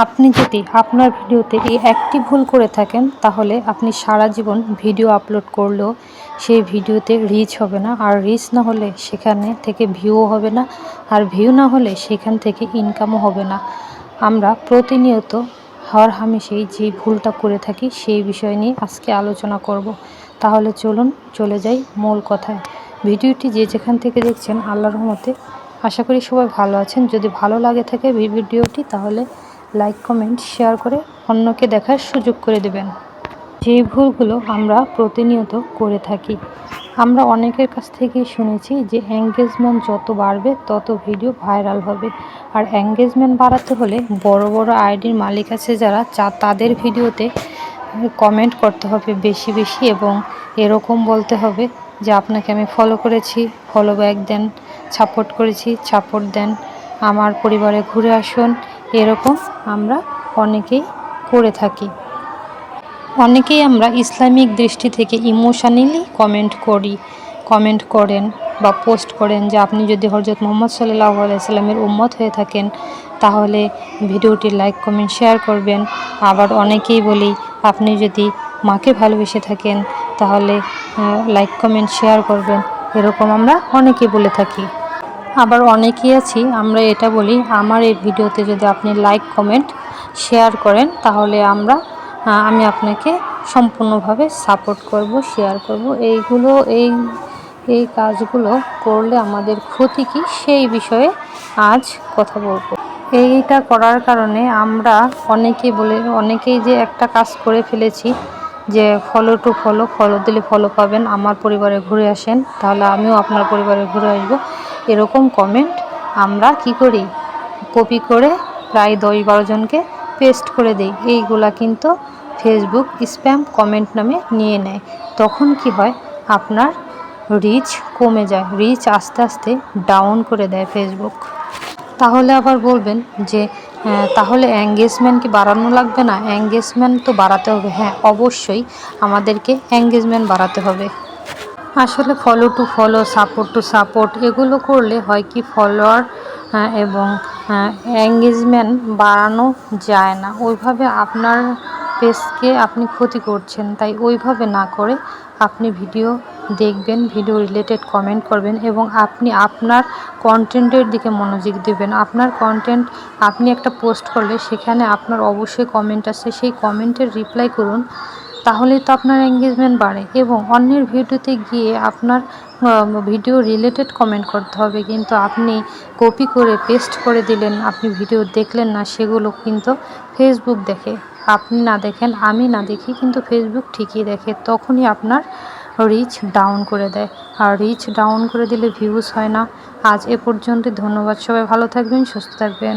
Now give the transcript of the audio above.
আপনি যদি আপনার ভিডিওতে এই একটি ভুল করে থাকেন, তাহলে আপনি সারা জীবন ভিডিও আপলোড করলেও সেই ভিডিওতে রিচ হবে না। আর রিচ না হলে সেখানে থেকে ভিউও হবে না। আর ভিউ না হলে সেখান থেকে ইনকামও হবে না। আমরা প্রতিনিয়ত হর হামেশাই যে ভুলটা করে থাকি, সেই বিষয় নিয়ে আজকে আলোচনা করব। তাহলে চলুন চলে যাই মূল কথায়। ভিডিওটি যে যেখান থেকে দেখছেন, আল্লাহর রহমতে আশা করি সবাই ভালো আছেন। যদি ভালো লাগে থাকে ভিডিওটি, তাহলে লাইক কমেন্ট শেয়ার করে অন্যকে দেখার সুযোগ করে দেবেন। যে ভুলগুলো আমরা প্রতিনিয়ত করে থাকি। আমরা অনেকের কাছ থেকেই শুনেছি যে এঙ্গেজমেন্ট যত বাড়বে, তত ভিডিও ভাইরাল হবে। আর এঙ্গেজমেন্ট বাড়াতে হলে বড় বড় আইডির মালিক আছে যারা চা তাদের ভিডিওতে কমেন্ট করতে হবে বেশি বেশি এবং এরকম বলতে হবে যে, আপনাকে আমি ফলো করেছি ফলো ব্যাক দেন সাপোর্ট করেছি সাপোর্ট দেন, আমার পরিবারে ঘুরে আসুন। এরকম আমরা অনেকেই করে থাকি। অনেকেই আমরা ইসলামিক দৃষ্টি থেকে ইমোশনালি কমেন্ট করি কমেন্ট করেন বা পোস্ট করেন যে আপনি যদি হরজত মোহাম্মদ সাল্লাহ আলাইসাল্লামের উম্মত হয়ে থাকেন, তাহলে ভিডিওটি লাইক কমেন্ট শেয়ার করবেন। আবার অনেকেই বলি, আপনি যদি মাকে ভালোবেসে থাকেন, তাহলে লাইক কমেন্ট শেয়ার করবেন। এরকম আমরা অনেকেই বলে থাকি। আবার অনেকেই আছি, আমরা এটা বলি, আমার এই ভিডিওতে যদি আপনি লাইক কমেন্ট শেয়ার করেন, তাহলে আমরা আমি আপনাকে সম্পূর্ণভাবে সাপোর্ট করব শেয়ার করব। এইগুলো, এই এই কাজগুলো করলে আমাদের ক্ষতি কী, সেই বিষয়ে আজ কথা বলব। এইটা করার কারণে আমরা অনেকে বলে, অনেকেই যে একটা কাজ করে ফেলেছি, যে ফলো টু ফলো ফলো দিলে ফলো পাবেন, আমার পরিবারে ঘুরে আসেন, তাহলে আমিও আপনার পরিবারে ঘুরে আসব। এরকম কমেন্ট আমরা কি করি? কপি করে প্রায় দশ বারো জনকে পেস্ট করে দিই। এইগুলা কিন্তু ফেসবুক স্প্যাম কমেন্ট নামে নিয়ে নেয়। তখন কি হয়? আপনার রিচ কমে যায়। রিচ আস্তে আস্তে ডাউন করে দেয় ফেসবুক তাহলে আবার বলবেন যে তাহলে এঙ্গেজমেন্ট কি বাড়ানো লাগবে না? এঙ্গেজমেন্ট তো বাড়াতে হবে। হ্যাঁ অবশ্যই আমাদেরকে এঙ্গেজমেন্ট বাড়াতে হবে। আসলে follow to follow support to support এগুলো করলে হয় কি ফলোয়ার এবং এঙ্গেজমেন্ট বাড়ানো যায় না। ওইভাবে আপনার পেজকে আপনি ক্ষতি করছেন, তাই ওইভাবে না করে আপনি ভিডিও দেখবেন ভিডিও রিলেটেড কমেন্ট করবেন এবং আপনি আপনার কন্টেন্টের দিকে মনোযোগ দেবেন। আপনার কন্টেন্ট আপনি একটা পোস্ট করলে সেখানে আপনার অবশ্যই কমেন্ট আছে সেই কমেন্টের রিপ্লাই করুন তাহলেই তো আপনার এঙ্গেজমেন্ট বাড়ে এবং অন্যের ভিডিওতে গিয়ে আপনার ভিডিও রিলেটেড কমেন্ট করতে হবে। কিন্তু আপনি কপি করে পেস্ট করে দিলেন, আপনি ভিডিও দেখলেন না, সেগুলো কিন্তু ফেসবুক দেখে। আপনি না দেখেন, আমি না দেখি, কিন্তু ফেসবুক ঠিকই দেখে। তখনই আপনার রিচ ডাউন করে দেয়। আর রিচ ডাউন করে দিলে ভিউজ হয় না। আজ এ পর্যন্ত ধন্যবাদ সবাই। ভালো থাকবেন, সুস্থ থাকবেন।